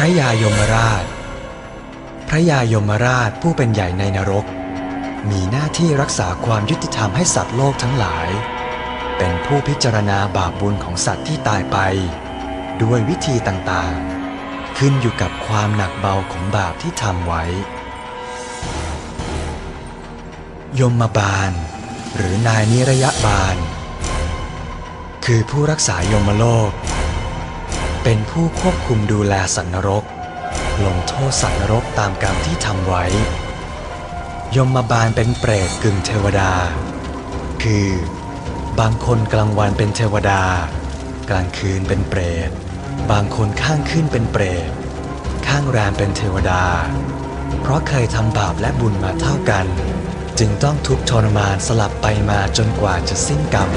พระยายมราช พระยายมราชผู้เป็นใหญ่ในนรก มีหน้าที่รักษาความยุติธรรมให้สัตว์โลกทั้งหลาย เป็นผู้พิจารณาบาปบุญของสัตว์ที่ตายไป ด้วยวิธีต่างๆ ขึ้นอยู่กับความหนักเบาของบาปที่ทำไว้ ยมบาล หรือนายนิระยะบาล คือผู้รักษายมโลก เป็นผู้ควบคุมดูแลสัตว์นรก ลงโทษสัตว์นรกตามกรรมที่ทำไว้ ยมบาลเป็นเปรตกึ่งเทวดา คือ บางคนกลางวันเป็นเทวดา กลางคืนเป็นเปรต บางคนข้างขึ้นเป็นเปรต ข้างแรมเป็นเทวดา เพราะเคยทำบาปและบุญมาเท่ากัน จึงต้องทุกข์ทรมานสลับไปมาจนกว่าจะสิ้นกรรม